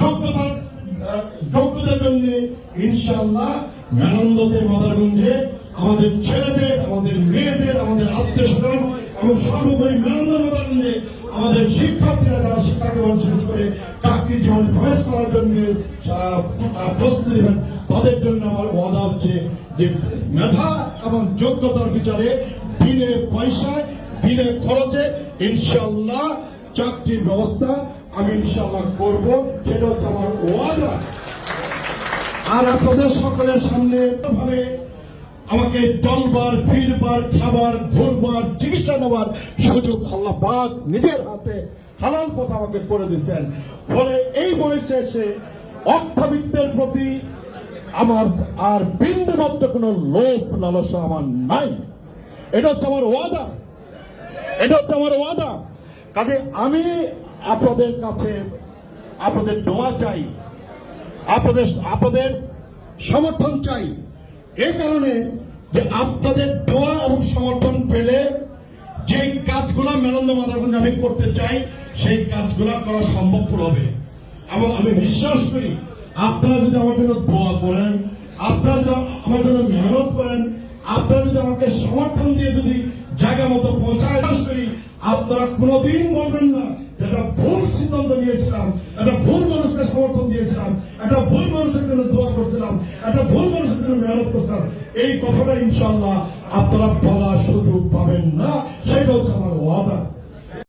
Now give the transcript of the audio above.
যোগ্যতার যোগ্যতার জন্য ইনশাল্লাহ মেনন্দতে মাদারগঞ্জে আমাদের ছেলেদের, আমাদের মেয়েদের, আমাদের আত্মীয় স্বজন এবং সর্বোপরি মেনন্দ মাদারগঞ্জে আমাদের শিক্ষার্থীরা যারা শিক্ষা গ্রহণ শেষ করে চাকরি জীবনে প্রবেশ করার জন্য প্রস্তুতি নেবেন, তাদের জন্য আমার ওয়াদা হচ্ছে যে মেধা এবং যোগ্যতার বিচারে বিনে পয়সায়, বিনে খরচে ইনশাল্লাহ চাকরির ব্যবস্থা আমি ইনশাল্লাহ করব, সেটা হচ্ছে আমার ওয়াদা। আর আপনাদের সকলের সামনে ভাবে আমাকে চলবার ফিরবার, খাবার ঘুরবার চিকিৎসা নেবার সুযোগ আল্লাহ পাক নিজের হাতে হালাল পথ আমাকে করে দিচ্ছেন ফলে এই বয়সে এসে অর্থবিত্তের প্রতি আমার আর বিন্দু মাত্র কোনো লোভ, লালসা আমার নাই। এটা হচ্ছে আমার ওয়াদা। এটা হচ্ছে আমার ওয়াদা। কাজে আমি আপনাদের কাছে আপনাদের দোয়া চাই, আপনাদের আপনাদের সমর্থন চাই। এই কারণে যে আপনাদের দোয়া এবং সমর্থন পেলে যে কাজগুলো মেনন্দ মাদারগঞ্জ আমি করতে চাই, সেই কাজগুলো করা সম্ভবপর হবে। এবং আমি বিশ্বাস করি, আপনারা যদি আমার জন্য দোয়া করেন, আপনারা যদি আমার জন্য মেহনত করেন, আপনারা যদি আমাকে সমর্থন দিয়ে যদি জায়গা মতো পৌঁছায় আপনারা কোনোদিন বলবেন না একটা ভুল সিদ্ধান্ত নিয়েছিলাম, একটা ভুল মানুষকে সমর্থন দিয়েছিলাম, একটা ভুল মানুষের জন্য দোয়া করছিলাম, একটা ভুল মানুষের জন্য মেহনত করছিলাম। এই কথাটা ইনশাল্লাহ আপনারা বলার সুযোগ পাবেন না।